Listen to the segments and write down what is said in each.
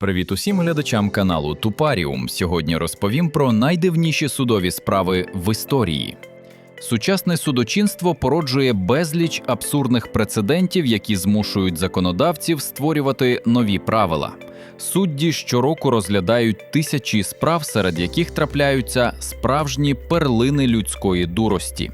Привіт усім глядачам каналу Тупаріум. Сьогодні розповім про найдивніші судові справи в історії. Сучасне судочинство породжує безліч абсурдних прецедентів, які змушують законодавців створювати нові правила. Судді щороку розглядають тисячі справ, серед яких трапляються справжні перлини людської дурості.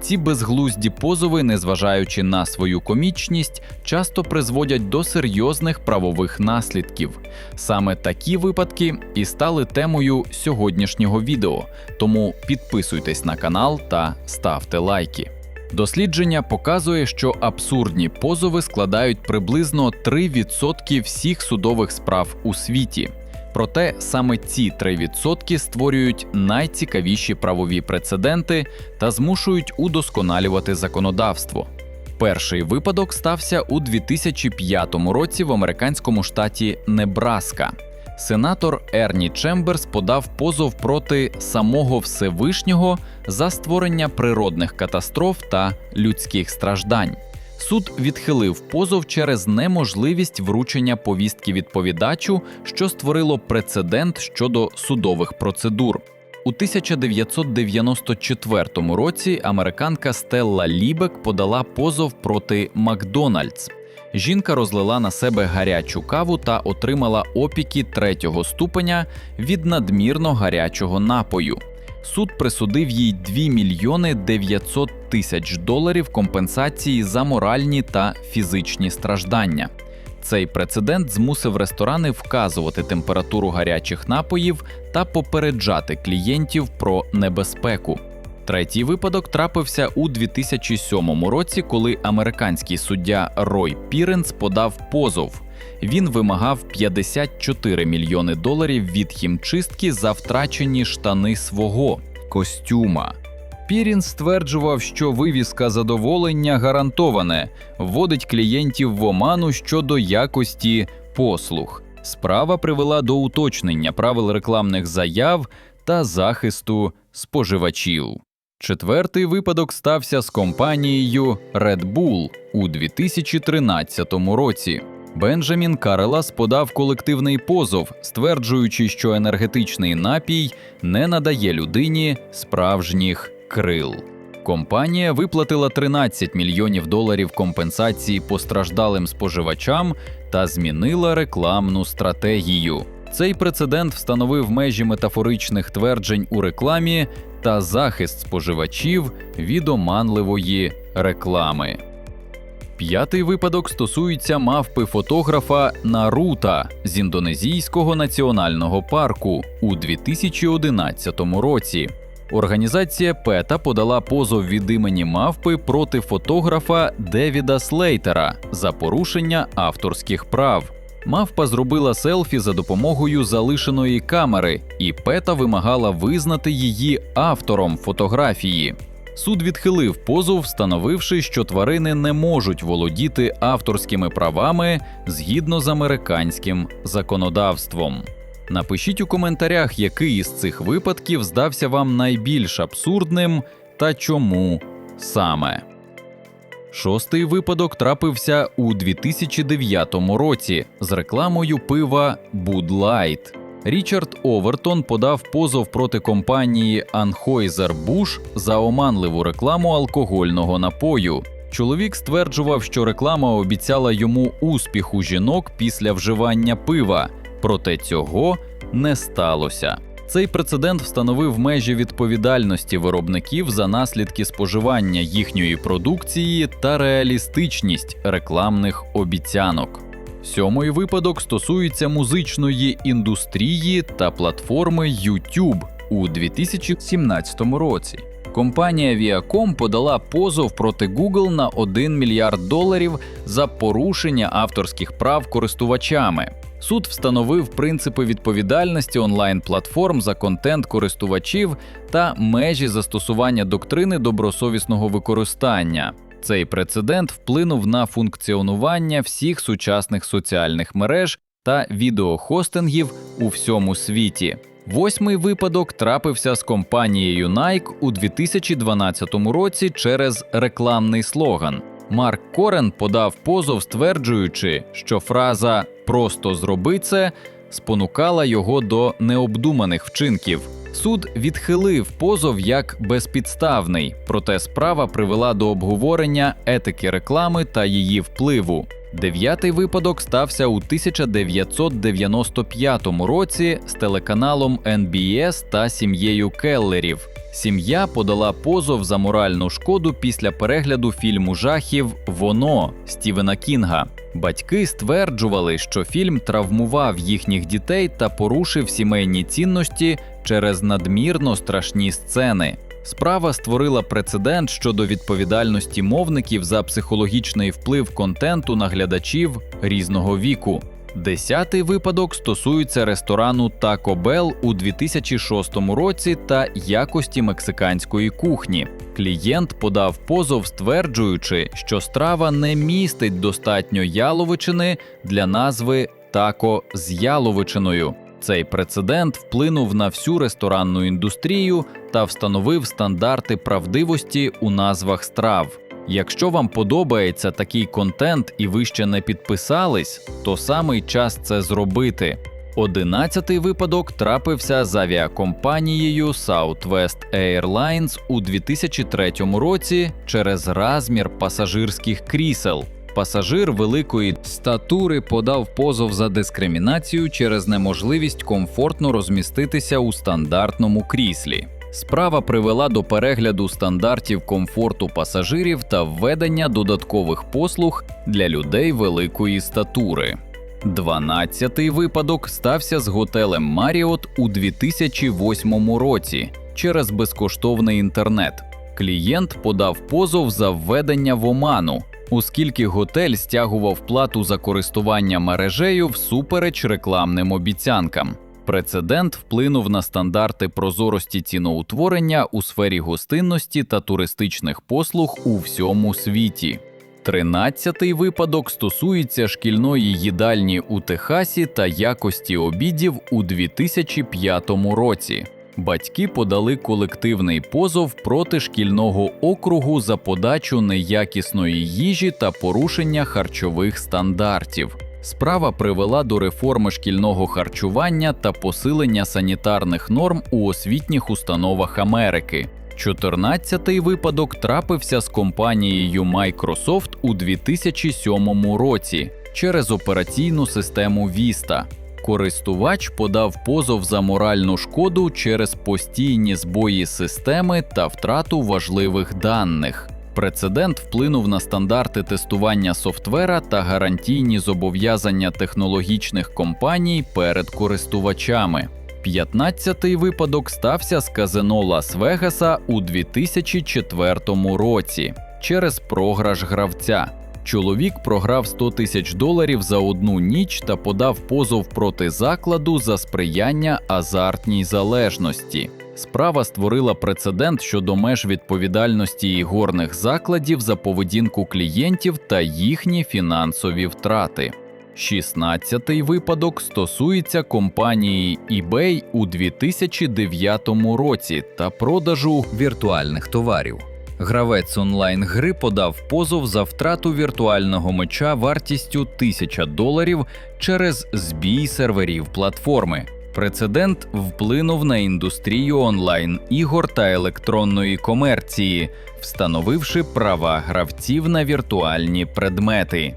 Ці безглузді позови, незважаючи на свою комічність, часто призводять до серйозних правових наслідків. Саме такі випадки і стали темою сьогоднішнього відео. Тому підписуйтесь на канал та ставте лайки. Дослідження показує, що абсурдні позови складають приблизно 3% всіх судових справ у світі. Проте саме ці 3% створюють найцікавіші правові прецеденти та змушують удосконалювати законодавство. Перший випадок стався у 2005 році в американському штаті Небраска. Сенатор Ерні Чемберс подав позов проти самого Всевишнього за створення природних катастроф та людських страждань. Суд відхилив позов через неможливість вручення повістки відповідачу, що створило прецедент щодо судових процедур. У 1994 році американка Стелла Лібек подала позов проти Макдональдс. Жінка розлила на себе гарячу каву та отримала опіки третього ступеня від надмірно гарячого напою. Суд присудив їй 2 мільйони 900 тисяч доларів компенсації за моральні та фізичні страждання. Цей прецедент змусив ресторани вказувати температуру гарячих напоїв та попереджати клієнтів про небезпеку. Третій випадок трапився у 2007 році, коли американський суддя Рой Піренс подав позов. Він вимагав 54 мільйони доларів від хімчистки за втрачені штани свого костюма. Пірін стверджував, що вивіска задоволення гарантоване, вводить клієнтів в оману щодо якості послуг. Справа привела до уточнення правил рекламних заяв та захисту споживачів. Четвертий випадок стався з компанією Red Bull у 2013 році. Бенджамін Карелас подав колективний позов, стверджуючи, що енергетичний напій не надає людині справжніх крил. Компанія виплатила 13 мільйонів доларів компенсації постраждалим споживачам та змінила рекламну стратегію. Цей прецедент встановив межі метафоричних тверджень у рекламі та захист споживачів від оманливої реклами. П'ятий випадок стосується мавпи фотографа Нарута з індонезійського національного парку у 2011 році. Організація PETA подала позов від імені мавпи проти фотографа Девіда Слейтера за порушення авторських прав. Мавпа зробила селфі за допомогою залишеної камери, і PETA вимагала визнати її автором фотографії. Суд відхилив позов, встановивши, що тварини не можуть володіти авторськими правами згідно з американським законодавством. Напишіть у коментарях, який із цих випадків здався вам найбільш абсурдним та чому саме. Шостий випадок трапився у 2009 році з рекламою пива Light. Річард Овертон подав позов проти компанії Anheuser-Busch за оманливу рекламу алкогольного напою. Чоловік стверджував, що реклама обіцяла йому успіх у жінок після вживання пива, проте цього не сталося. Цей прецедент встановив межі відповідальності виробників за наслідки споживання їхньої продукції та реалістичність рекламних обіцянок. Сьомий випадок стосується музичної індустрії та платформи YouTube у 2017 році. Компанія Viacom подала позов проти Google на 1 мільярд доларів за порушення авторських прав користувачами. Суд встановив принципи відповідальності онлайн-платформ за контент користувачів та межі застосування доктрини добросовісного використання. Цей прецедент вплинув на функціонування всіх сучасних соціальних мереж та відеохостингів у всьому світі. Восьмий випадок трапився з компанією Nike у 2012 році через рекламний слоган. Марк Корен подав позов, стверджуючи, що фраза Просто зроби це спонукала його до необдуманих вчинків. Суд відхилив позов як безпідставний, проте справа привела до обговорення етики реклами та її впливу. Дев'ятий випадок стався у 1995 році з телеканалом NBS та сім'єю Келлерів. Сім'я подала позов за моральну шкоду після перегляду фільму жахів Воно Стівена Кінга. Батьки стверджували, що фільм травмував їхніх дітей та порушив сімейні цінності через надмірно страшні сцени. Справа створила прецедент щодо відповідальності мовників за психологічний вплив контенту на глядачів різного віку. Десятий випадок стосується ресторану Taco Bell у 2006 році та якості мексиканської кухні. Клієнт подав позов, стверджуючи, що страва не містить достатньо яловичини для назви тако з яловичиною. Цей прецедент вплинув на всю ресторанну індустрію та встановив стандарти правдивості у назвах страв. Якщо вам подобається такий контент і ви ще не підписались, то самий час це зробити. Одинадцятий випадок трапився з авіакомпанією Southwest Airlines у 2003 році через розмір пасажирських крісел. Пасажир великої статури подав позов за дискримінацію через неможливість комфортно розміститися у стандартному кріслі. Справа привела до перегляду стандартів комфорту пасажирів та введення додаткових послуг для людей великої статури. Дванадцятий випадок стався з готелем Маріот у 2008 році через безкоштовний інтернет. Клієнт подав позов за введення в оману, оскільки готель стягував плату за користування мережею всупереч рекламним обіцянкам. Прецедент вплинув на стандарти прозорості ціноутворення у сфері гостинності та туристичних послуг у всьому світі. Тринадцятий випадок стосується шкільної їдальні у Техасі та якості обідів у 2005 році. Батьки подали колективний позов проти шкільного округу за подачу неякісної їжі та порушення харчових стандартів. Справа привела до реформи шкільного харчування та посилення санітарних норм у освітніх установах Америки. 14-й випадок трапився з компанією Microsoft у 2007 році через операційну систему Vista. Користувач подав позов за моральну шкоду через постійні збої системи та втрату важливих даних. Прецедент вплинув на стандарти тестування софтвера та гарантійні зобов'язання технологічних компаній перед користувачами. 15-й випадок стався з казино Лас-Вегаса у 2004 році через програш гравця. Чоловік програв 100 тисяч доларів за одну ніч та подав позов проти закладу за сприяння азартній залежності. Справа створила прецедент щодо меж відповідальності ігорних закладів за поведінку клієнтів та їхні фінансові втрати. 16-й випадок стосується компанії eBay у 2009 році та продажу віртуальних товарів. Гравець онлайн-гри подав позов за втрату віртуального меча вартістю 1000 доларів через збій серверів платформи. Прецедент вплинув на індустрію онлайн ігор та електронної комерції, встановивши права гравців на віртуальні предмети.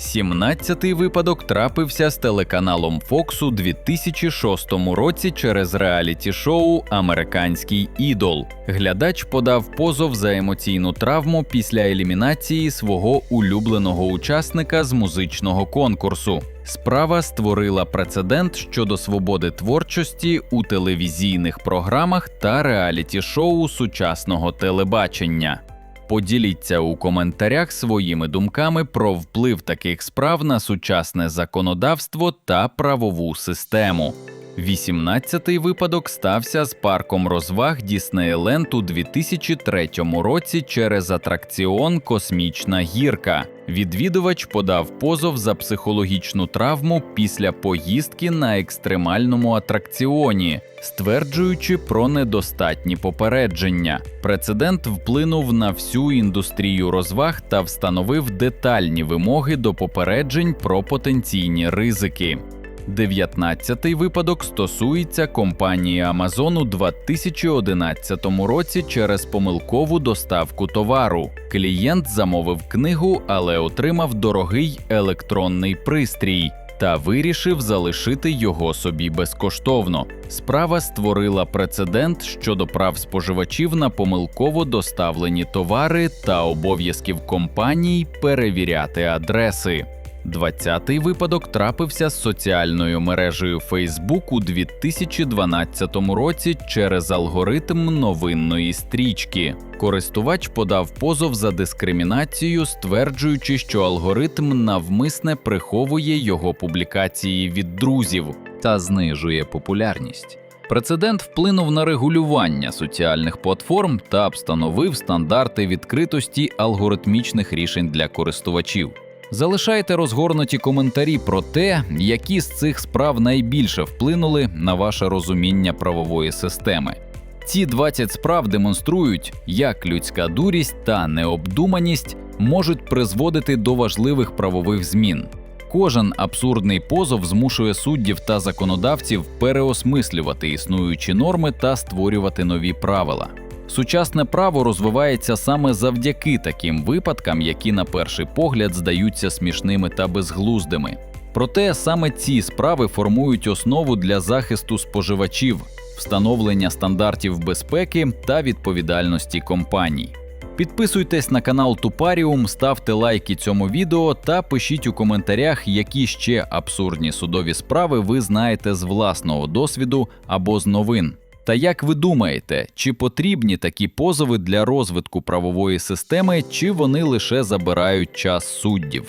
17-й випадок трапився з телеканалом Fox у 2006 році через реаліті-шоу Американський ідол. Глядач подав позов за емоційну травму після елімінації свого улюбленого учасника з музичного конкурсу. Справа створила прецедент щодо свободи творчості у телевізійних програмах та реаліті-шоу сучасного телебачення. Поділіться у коментарях своїми думками про вплив таких справ на сучасне законодавство та правову систему. 18-й випадок стався з парком розваг Діснейленд у 2003 році через атракціон Космічна гірка. Відвідувач подав позов за психологічну травму після поїздки на екстремальному атракціоні, стверджуючи про недостатні попередження. Прецедент вплинув на всю індустрію розваг та встановив детальні вимоги до попереджень про потенційні ризики. 19-й випадок стосується компанії Amazon у 2011 році через помилкову доставку товару. Клієнт замовив книгу, але отримав дорогий електронний пристрій. Та вирішив залишити його собі безкоштовно. Справа створила прецедент щодо прав споживачів на помилково доставлені товари та обов'язків компаній перевіряти адреси. 20-й випадок трапився з соціальною мережею Facebook у 2012 році через алгоритм новинної стрічки. Користувач подав позов за дискримінацію, стверджуючи, що алгоритм навмисне приховує його публікації від друзів та знижує популярність. Прецедент вплинув на регулювання соціальних платформ та встановив стандарти відкритості алгоритмічних рішень для користувачів. Залишайте розгорнуті коментарі про те, які з цих справ найбільше вплинули на ваше розуміння правової системи. Ці 20 справ демонструють, як людська дурість та необдуманість можуть призводити до важливих правових змін. Кожен абсурдний позов змушує суддів та законодавців переосмислювати існуючі норми та створювати нові правила. Сучасне право розвивається саме завдяки таким випадкам, які на перший погляд здаються смішними та безглуздими. Проте саме ці справи формують основу для захисту споживачів, встановлення стандартів безпеки та відповідальності компаній. Підписуйтесь на канал Тупаріум, ставте лайки цьому відео та пишіть у коментарях, які ще абсурдні судові справи ви знаєте з власного досвіду або з новин. Та як ви думаєте, чи потрібні такі позови для розвитку правової системи, чи вони лише забирають час суддів?